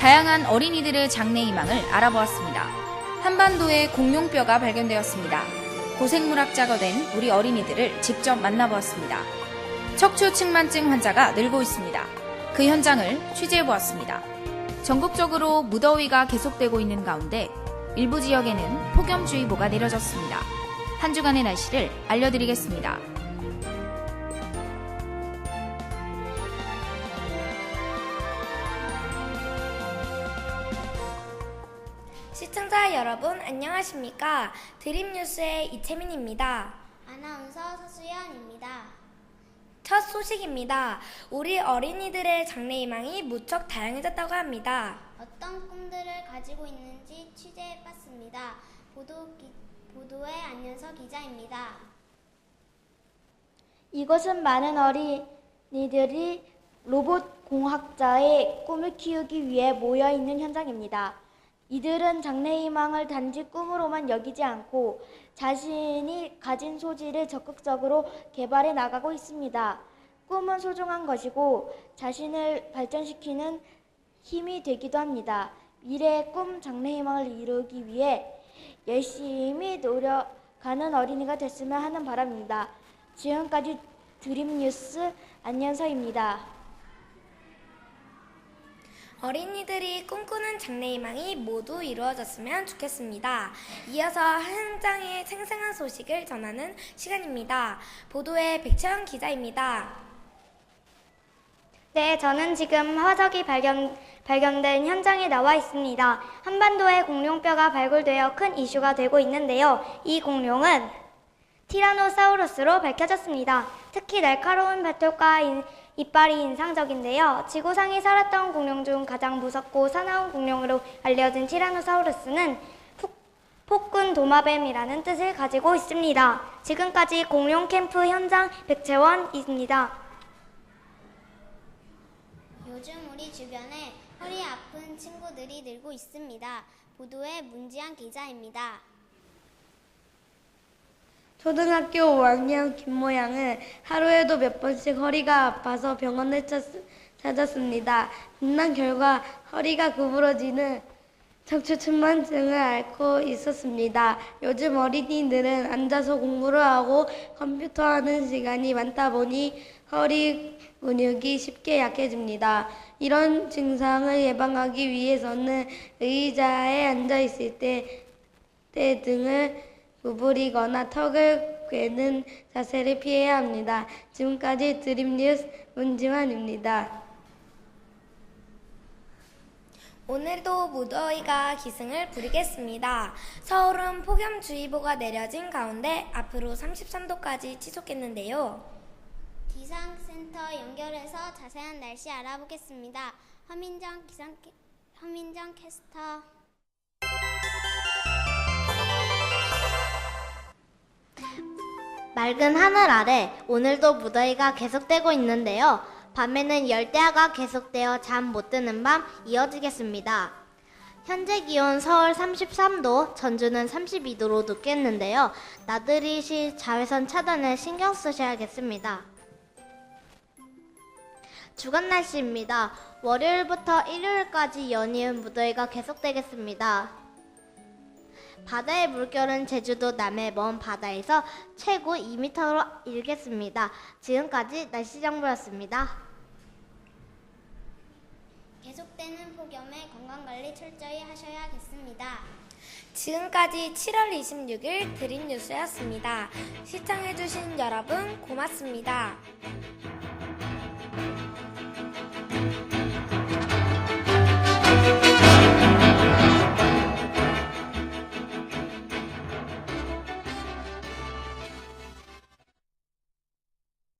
다양한 어린이들의 장래 희망을 알아보았습니다. 한반도에 공룡뼈가 발견되었습니다. 고생물학자가 된 우리 어린이들을 직접 만나보았습니다. 척추 측만증 환자가 늘고 있습니다. 그 현장을 취재해보았습니다. 전국적으로 무더위가 계속되고 있는 가운데 일부 지역에는 폭염주의보가 내려졌습니다. 한 주간의 날씨를 알려드리겠습니다. 시청자 여러분 안녕하십니까? 드림뉴스의 이채민입니다. 아나운서 서수연입니다. 첫 소식입니다. 우리 어린이들의 장래희망이 무척 다양해졌다고 합니다. 어떤 꿈들을 가지고 있는지 취재해봤습니다. 보도 기, 보도의 안윤서 기자입니다. 이곳은 많은 어린이들이 로봇 공학자의 꿈을 키우기 위해 모여 있는 현장입니다. 이들은 장래희망을 단지 꿈으로만 여기지 않고 자신이 가진 소질을 적극적으로 개발해 나가고 있습니다. 꿈은 소중한 것이고 자신을 발전시키는 힘이 되기도 합니다. 미래의 꿈 장래희망을 이루기 위해 열심히 노력하는 어린이가 됐으면 하는 바람입니다. 지금까지 드림뉴스 안녕서입니다. 어린이들이 꿈꾸는 장래희망이 모두 이루어졌으면 좋겠습니다. 이어서 현장의 생생한 소식을 전하는 시간입니다. 보도의 백채원 기자입니다. 네, 저는 지금 화석이 발견, 발견된 현장에 나와 있습니다. 한반도에 공룡뼈가 발굴되어 큰 이슈가 되고 있는데요. 이 공룡은 티라노사우루스로 밝혀졌습니다. 특히 날카로운 인- 이빨이 인상적인데요. 지구상에 살았던 공룡 중 가장 무섭고 사나운 공룡으로 알려진 티라노사우루스는 폭- 폭군 도마뱀이라는 뜻을 가지고 있습니다. 지금까지 공룡 캠프 현장 백채원입니다. 요즘 우리 주변에 허리 아픈 친구들이 늘고 있습니다. 보도의 문지한 기자입니다. 초등학교 5학년 김모양은 하루에도 몇 번씩 허리가 아파서 병원을 찾, 찾았습니다. 진단 결과 허리가 구부러지는 척추측만증을 앓고 있었습니다. 요즘 어린이들은 앉아서 공부를 하고 컴퓨터 하는 시간이 많다 보니 허리 근육이 쉽게 약해집니다. 이런 증상을 예방하기 위해서는 의자에 앉아 있을 때, 때 등을 구부리거나 턱을 괴는 자세를 피해야 합니다. 지금까지 드림뉴스 문지환입니다. 오늘도 무더위가 기승을 부리겠습니다. 서울은 폭염주의보가 내려진 가운데 앞으로 33도까지 지속했는데요. 기상센터 연결해서 자세한 날씨 알아보겠습니다. 허민정 기상 허민정 캐스터. 맑은 하늘 아래 오늘도 무더위가 계속되고 있는데요. 밤에는 열대야가 계속되어 잠 못 드는 밤 이어지겠습니다. 현재 기온 서울 33도, 전주는 32도로 높겠는데요. 나들이 시 자외선 차단에 신경 쓰셔야겠습니다. 주간 날씨입니다. 월요일부터 일요일까지 연이은 무더위가 계속되겠습니다. 바다의 물결은 제주도 남해 먼 바다에서 최고 2m로 일겠습니다. 지금까지 날씨 정보였습니다. 계속되는 폭염에 건강관리 철저히 하셔야겠습니다. 지금까지 7월 26일 드림 뉴스였습니다. 시청해주신 여러분 고맙습니다.